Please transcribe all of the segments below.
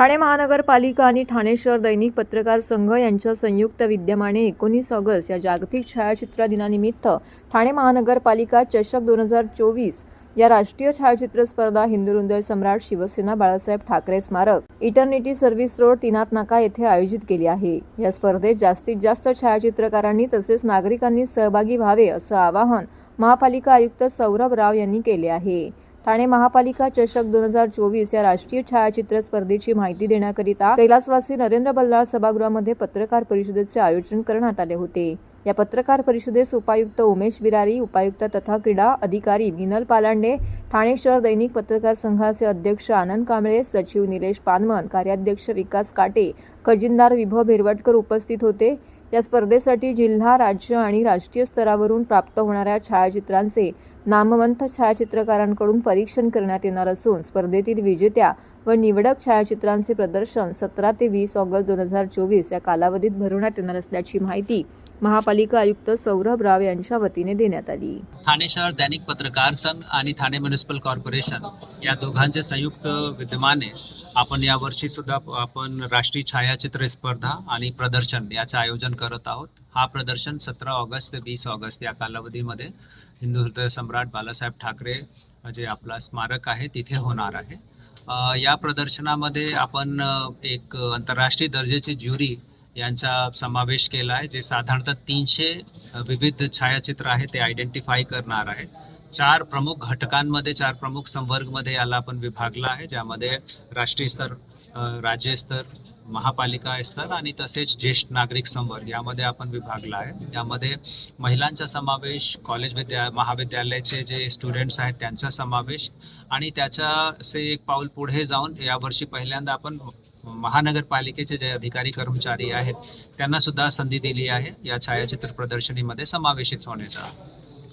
ठाणे महानगरपालिका आणि ठाणे शहर दैनिक पत्रकार संघ यांच्या संयुक्त विद्यमाने एकोणीस ऑगस्ट या जागतिक छायाचित्र दिनानिमित्त ठाणे महानगरपालिका चषक दोन हजार चोवीस या राष्ट्रीय छायाचित्र स्पर्धा हिंदुरुंदय सम्राट शिवसेना बाळासाहेब ठाकरे स्मारक इटर्निटी सर्व्हिस रोड तिनात नाका येथे आयोजित केली आहे. या स्पर्धेत जास्तीत जास्त छायाचित्रकारांनी तसेच नागरिकांनी सहभागी व्हावे असं आवाहन महापालिका आयुक्त सौरभ राव यांनी केले आहे. ठाणे महापालिका चषक दोन हजार चोवीस या राष्ट्रीय छायाचित्र स्पर्धेची माहिती देण्याकरिता कैलासवासी नरेंद्र बल्लाळ सभागृहामध्ये पत्रकार परिषदेचे आयोजन करण्यात आले होते. या पत्रकार परिषदेस उपायुक्त उमेश बिरारी उपायुक्त तथा क्रीडा अधिकारी मिनल पालांडे ठाणे शहर दैनिक पत्रकार संघाचे अध्यक्ष आनंद कांबळे सचिव निलेश पानमन कार्याध्यक्ष विकास काटे खजिनदार विभव भिरवटकर उपस्थित होते. या स्पर्धेसाठी जिल्हा राज्य आणि राष्ट्रीय स्तरावरून प्राप्त होणाऱ्या छायाचित्रांचे नामवंत छायाचित्रकारांकडून परीक्षण करण्यात येणार असून स्पर्धेतील विजेत्या व निवडक छायाचित्रांचे प्रदर्शन सतरा ते वीस ऑगस्ट दोन हजार चोवीस या कालावधीत भरवण्यात येणार असल्याची माहिती महापालिका आयुक्त सौरभ राव यांच्या वतीने देण्यात आली. ठाणे शहर दैनिक पत्रकार संघ आणि ठाणे म्युनिसिपल कॉर्पोरेशन या दोघांचे संयुक्त विद्यमाने आपण यावर्षी सुद्धा आपण राष्ट्रीय छायाचित्र स्पर्धा आणि प्रदर्शन याचं आयोजन करत आहोत. हा प्रदर्शन सतरा ऑगस्ट ते वीस ऑगस्ट या कालावधीमध्ये हिंदू हृदय सम्राट बालासाहेब ठाकरे जे आपला स्मारक आहे तिथे होणार आहे. या प्रदर्शनामध्ये आपण एक आंतरराष्ट्रीय दर्जाची ज्युरी यांचा समावेश केला आहे जे साधारणतः तीनशे विविध छायाचित्र आहे ते आयडेंटिफाय करणार आहे. चार प्रमुख घटकांमध्ये चार प्रमुख संवर्गमध्ये याला आपण विभागला आहे ज्यामध्ये राष्ट्रीय स्तर राज्यस्तर महापालिका स्तर आणि तसेच ज्येष्ठ नागरिक संवर्ग यामध्ये आपण विभागला आहे. यामध्ये महिलांचा समावेश कॉलेज विद्या महाविद्यालयाचे जे स्टुडंट्स आहेत त्यांचा समावेश आणि त्याच्या से एक पाऊल पुढे जाऊन यावर्षी पहिल्यांदा आपण महानगरपालिकेचे जे अधिकारी कर्मचारी आहेत त्यांना सुद्धा संधी दिली आहे. या छायाचित्र प्रदर्शनीमध्ये समावेशित होण्याचा.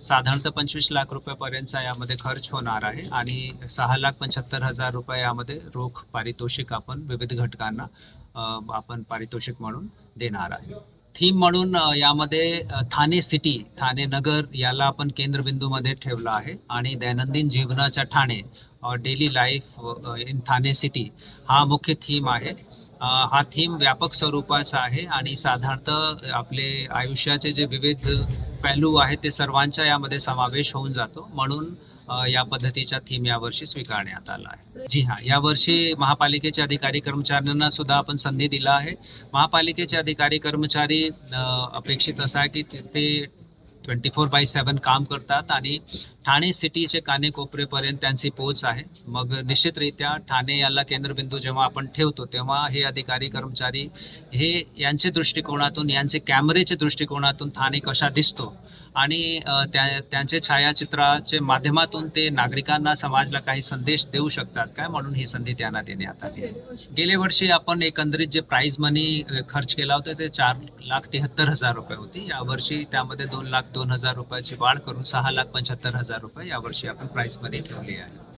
साधारणतः पंचवीस लाख रुपयापर्यंतचा यामध्ये खर्च होणार आहे आणि सहा लाख पंच्याहत्तर हजार रुपये यामध्ये रोख पारितोषिक आपण विविध घटकांना आपण पारितोषिक म्हणून देणार आहे. थीम म्हणून यामध्ये ठाणे सिटी ठाणे नगर याला आपण केंद्रबिंदूमध्ये ठेवलं आहे आणि दैनंदिन जीवनाच्या Thane daily life in Thane city हा मुख्य थीम आहे. हा थीम व्यापक स्वरूपाचा आहे आणि साधारणतः आपले आयुष्याचे जे विविध पैलू आहे ते सर्वांच्या यामध्ये समावेश होऊन जातो. म्हणून या पद्धतीच्या थीम यावर्षी स्वीकारण्यात आला आहे. जी हां यावर्षी महापालिकेचे अधिकारी कर्मचाऱ्यांना सुद्धा आपण संधी दिला आहे. महापालिकेचे अधिकारी कर्मचारी अपेक्षित असं आहे की ते- ते ट्वेंटी फोर बाय सेवन काम करतात आणि ठाणे सिटीचे कानेकोपरेपर्यंत त्यांची पोच आहे. मग निश्चितरित्या ठाणे याला केंद्रबिंदू जेव्हा आपण ठेवतो तेव्हा हे अधिकारी कर्मचारी हे यांचे दृष्टिकोनातून यांचे कॅमेरेचे दृष्टिकोनातून ठाणे कशा दिसतो आणि त्या त्यांचे छायाचित्राचे माध्यमातून ते नागरिकांना समाजला काही संदेश देऊ शकतात काय म्हणून ही संधी त्यांना देण्यात आली? गेल्या वर्षी आपण एकंदरीत जे प्राईज मनी खर्च केला होता ते चार लाख तेहत्तर हजार रुपये होती. यावर्षी त्यामध्ये दोन लाख दोन हजार रुपयाची वाढ करून सहा लाख पंच्याहत्तर हजार रुपये यावर्षी आपण प्राईसमध्ये ठेवली आहे.